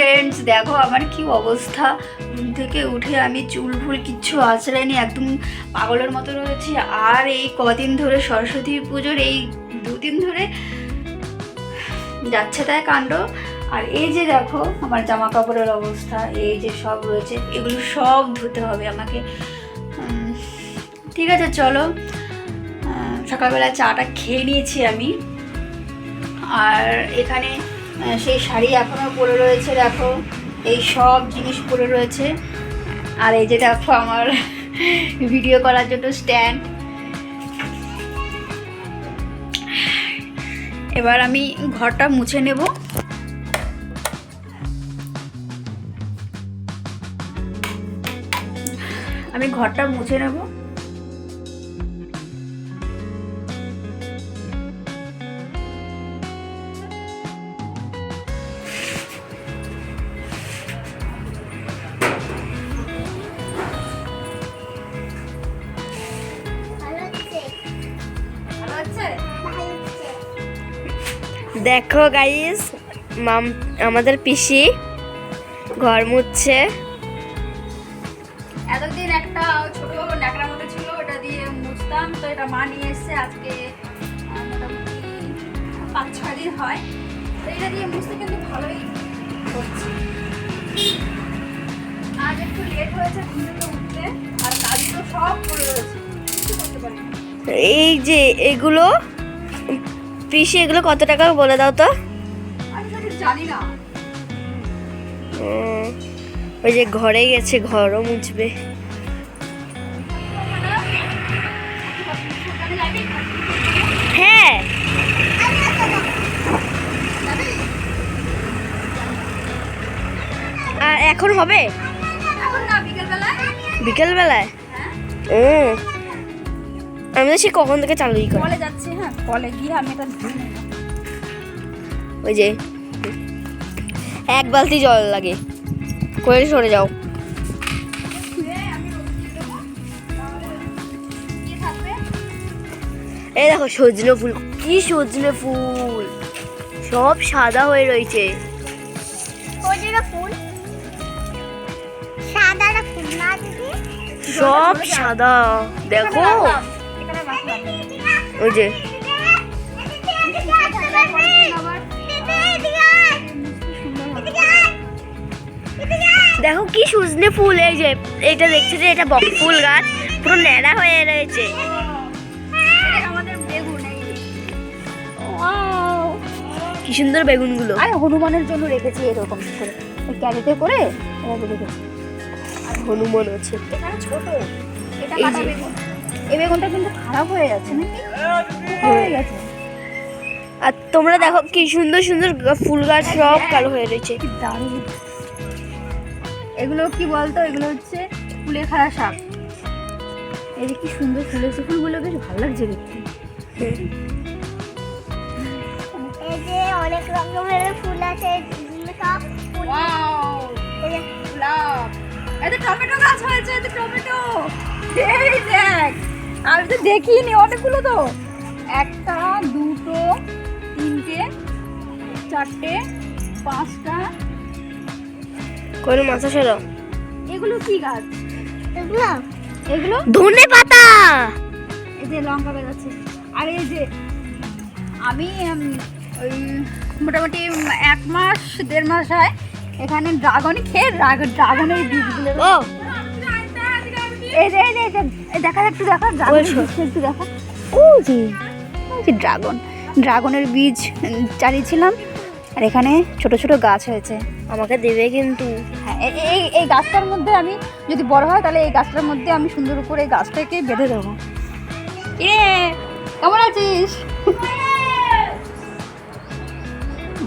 Friends দেখো আমার কি অবস্থা। ঘুম থেকে উঠে আমি চুল ফুল কিচ্ছু আঁচড়াইনি, একদম পাগলের মতো রয়েছি। আর এই কদিন ধরে সরস্বতী পুজোর, এই দুদিন ধরে যাচ্ছে তাই কাণ্ড। আর এই যে দেখো আমার জামা কাপড়ের অবস্থা, এই যে সব রয়েছে, এগুলো সব ধুতে হবে আমাকে। ঠিক আছে, চলো। সকালবেলা চাটা খেয়ে নিয়েছি আমি। আর এখানে সেই শাড়ি এখনও পরে রয়েছে, দেখো। এই সব জিনিস পরে রয়েছে। আর এই যে দেখো আমার ভিডিও করার জন্য স্ট্যান্ড এবার আমি ঘরটা মুছে নেব। আমি ঘরটা মুছে নেব। দেখো গাইস মাম আমাদের পিসি ঘর মুছছে। এতদিন একটা ছোট ন্যাকড়ার মতো ছিল ওটা দিয়ে মুছতাম। তো এটা মা নিয়ে এসছে আজকে পাঁচ ছয় দিন হয়। তো এটা দিয়ে মুছতে কিন্তু ভালোই হচ্ছে। আজ একটু লেট হয়েছে ঘুম থেকে উঠতে আর কাজগুলো সব পড়ে রয়েছে। কিছু করতে পারিনি। এই যে এগুলো পিসি এগুলো কত টাকা বলে দাও তো? জানি না ওই যে ঘরে গেছে ঘরও মুছবে। হ্যাঁ। আর এখন হবে? এখন না বিকেলবেলায়। বিকেল বেলায় হ্যাঁ। ও আমি তো সে কখন থেকে চালুই করি। কলে যাচ্ছি হ্যাঁ কলে গিয়ে আমি এটা ওই যে এক বালতি জল লাগে। করে সরে যাও। এই দেখো সজনে ফুল কি সজনে ফুল। সব সাদা হয়ে রয়েছে। ফুল? সাদা ফুল না দিদি? সব সাদা। দেখো। ওই যে। দেখো কি সজনে ফুল এই যে এটা দেখছ যে এটা বক ফুল গাছ পুরো ন্যাড়া হয়ে রয়েছে। আমাদের এই কি সুন্দর বেগুনগুলো। আর হনুমানের জন্য রেখেছি এরকম করে। ক্যারেটে করে হনুমান আছে। ছোট। এটা কাটা বেগুন। এই বেগুনটা কিন্তু খারাপ হয়ে যাচ্ছে নাকি? হয়ে। গেছে। আর তোমরা দেখো কি সুন্দর সুন্দর ফুল গাছ সব কালো হয়ে রয়েছে। দারুণ। এগুলো কি বলতো? এগুলো হচ্ছে কুলেখাড়া শাক। এই যে কি সুন্দর ফুলেছে ফুলগুলো বেশ ভালো লাগছে দেখতে। এই যে অনেক রকমের ফুল আছে। সব ফুল। এই গোলাপ এতে টমেটো গাছ হয়েছে টমেটো। এই দেখ। আমি তো দেখিনি অনেকগুলো তো। একটা দুটো তিনটে চারটে পাঁচটা। কোনো মাথা সরো এগুলো কি গাছ? এগুলো? এগুলো? ধনে পাতা! এই যে লঙ্কা বেরোচ্ছে। আর এই যে আমি ওই মোটামুটি এক মাস দেড় মাস হয় এখানে ড্রাগন খেয়ে ড্রাগনের বীজগুলো। ও এই যে এই যে এই দেখা একটু দেখা ড্রাগনের একটু দেখা। ও জি যে ড্রাগন ড্রাগনের বীজ চালিয়েছিলাম আর এখানে ছোট ছোট গাছ হয়েছে। আমাকে দেবে কিন্তু। হ্যাঁ এই এই গাছটার মধ্যে আমি যদি বড় হয় তাহলে এই গাছটার মধ্যে আমি সুন্দর করে এই গাছটাকে বেঁধে দেবো। কেমন আছিস?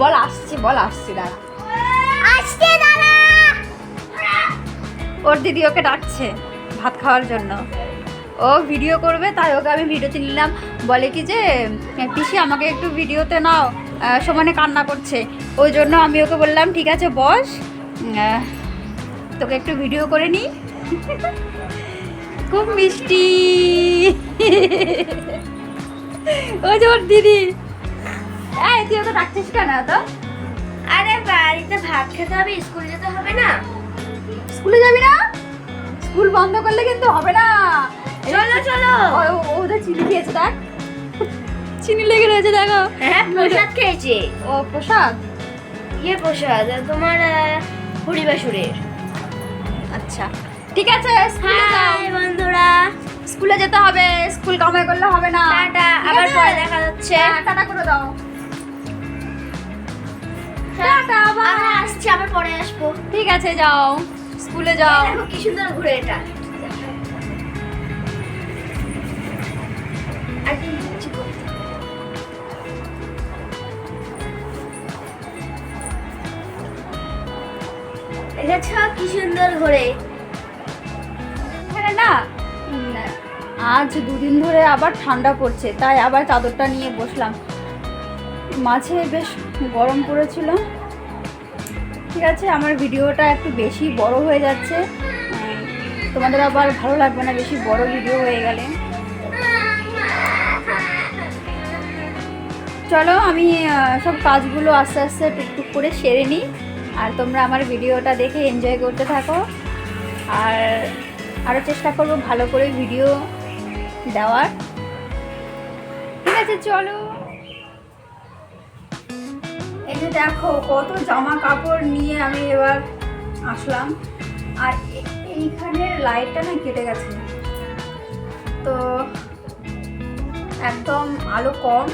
বল আসছি বল আসছি দাঁড়া। আসছে দাদা ওর দিদি ওকে ডাকছে। ভাত খাওয়ার জন্য। ও ভিডিও করবে তাই ওকে আমি ভিডিওতে নিলাম। বলে কি যে পিসি আমাকে একটু ভিডিওতে নাও সমানে কান্না করছে। ওই জন্য আমি ওকে বললাম ঠিক আছে বস। তোকে একটু ভিডিও করে নিই খুব মিষ্টি। ও যে ওর দিদি। এই তুই ওকে ডাকছিস কেন তো আরে বাড়িতে ভাত খেতে হবে স্কুল যেতে হবে না। স্কুলে যাবি না? স্কুল বন্ধ করলে কিন্তু হবে না। চলো চলো। ওদের চিনি দিয়েছে দেখ। চিনি লেগে রয়েছে দেখো। হ্যাঁ প্রসাদ খেয়েছি। ও প্রসাদ? ইয়ে প্রসাদ তোমার হরিবাসুরের আচ্ছা। ঠিক আছে হাই বন্ধুরা। স্কুলে যেতে হবে স্কুল কামাই করলে হবে না। টাটা আবার পরে দেখা যাচ্ছে হ্যাঁ, টাটা করে দাও। টাটা আবার আবার আসছি আবার পরে আসব। ঠিক আছে যাও। স্কুলে যাও। কি সুন্দর ঘুরে এটা। কি সুন্দর ঘুরে না? আজ দুদিন ধরে আবার ঠান্ডা পড়ছে তাই আবার চাদরটা নিয়ে বসলাম। মাঝে বেশ গরম পড়েছিল। ঠিক আছে, আমার ভিডিওটা একটু বেশি বড় হয়ে যাচ্ছে। তোমাদের আবার ভালো লাগবে না, বেশি বড় ভিডিও হয়ে গেলে। চলো আমি সব কাজগুলো আস্তে আস্তে টুকটুক করে সেরে নিই। আর তোমরা আমার ভিডিওটা দেখে এনজয় করতে থাকো। আর আরও চেষ্টা করব ভালো করে ভিডিও দেওয়ার। ঠিক আছে, চলো। এই যে দেখো, কত জামা কাপড় নিয়ে আমি এবার আসলাম। আর এ- এইখানের লাইটটা না কেটে গেছে। তো একদম আলো কম।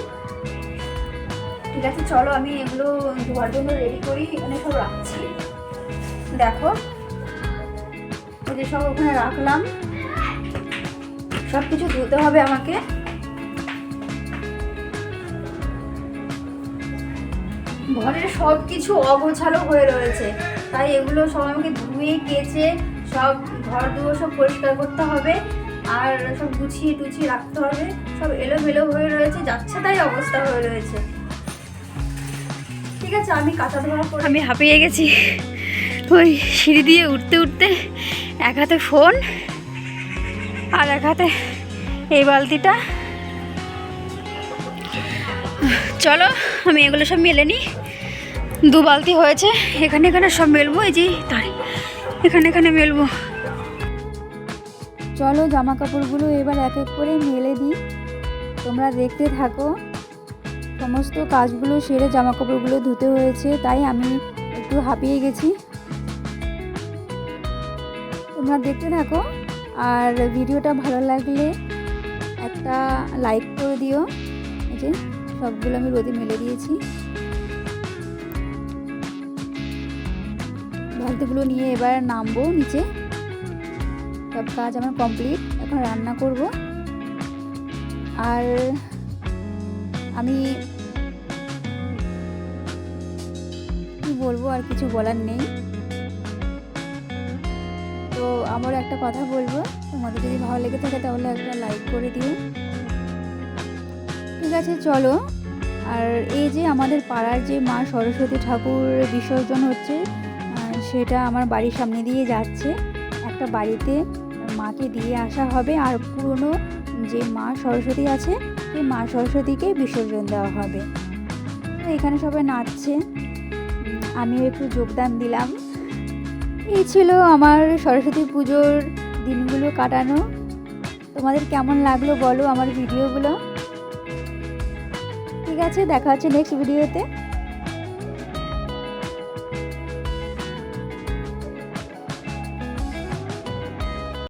ঠিক আছে, চলো আমি এগুলো ধোয়ার জন্য রেডি করি, এখানে সব রাখছি। দেখো যে সব ওখানে রাখলাম। সব কিছু ধুতে হবে আমাকে। ঘরের সব কিছু অগোছালো হয়ে রয়েছে। তাই এগুলো সব আমাকে ধুয়ে, কেচে, সব ঘর দুয়ার সব পরিষ্কার করতে হবে। আর সব গুছিয়ে টুছিয়ে রাখতে হবে। সব এলোমেলো হয়ে রয়েছে, যাচ্ছে তাই অবস্থা হয়ে রয়েছে। ঠিক আছে, আমি কাঁচা ধোয়া করে আমি হাঁপিয়ে গেছি। ওই সিঁড়ি দিয়ে উঠতে উঠতে এক হাতে ফোন আর এক হাতে এই বালতিটা। চলো, আমি এগুলো সব মেলে নিই। দু বালতি হয়েছে, এখানে এখানে সব মেলবো, এই যে তার, এখানে এখানে মেলবো। চলো জামা কাপড়গুলো এবার এক এক করে মেলে দিই। তোমরা দেখতে থাকো, সমস্ত কাজগুলো সেরে জামা কাপড়গুলো ধুতে হয়েছে, তাই আমি একটু হাঁপিয়ে গেছি। তোমরা দেখতে থাকো, আর ভিডিওটা ভালো লাগলে একটা লাইক করে দিও, এই যে। সবগুলো আমি রোদে মেলে দিয়েছি। বালতিগুলো নিয়ে এবার নামবো নিচে। সব কাজ আমার কমপ্লিট, এখন রান্না করব। আর আমি কি বলব, আর কিছু বলার নেই। তো আমার একটা কথা বলব, তোমাদের যদি ভালো লেগে থাকে তাহলে একটা লাইক করে দিও। ঠিক আছে, চলো। আর এই যে আমাদের পাড়ার যে মা সরস্বতী ঠাকুর বিসর্জন হচ্ছে সেটা আমার বাড়ির সামনে দিয়ে যাচ্ছে। একটা বাড়িতে মাকে দিয়ে আসা হবে, আর পুরনো যে মা সরস্বতী আছে, সেই মা সরস্বতীকে বিসর্জন দেওয়া হবে। তো এখানে সবাই নাচছে। আমিও একটু যোগদান দিলাম। এই ছিল আমার সরস্বতী পুজোর দিনগুলো কাটানো। তোমাদের কেমন লাগল বলো আমার ভিডিওগুলো? আছে দেখা হচ্ছে নেক্সট ভিডিওতে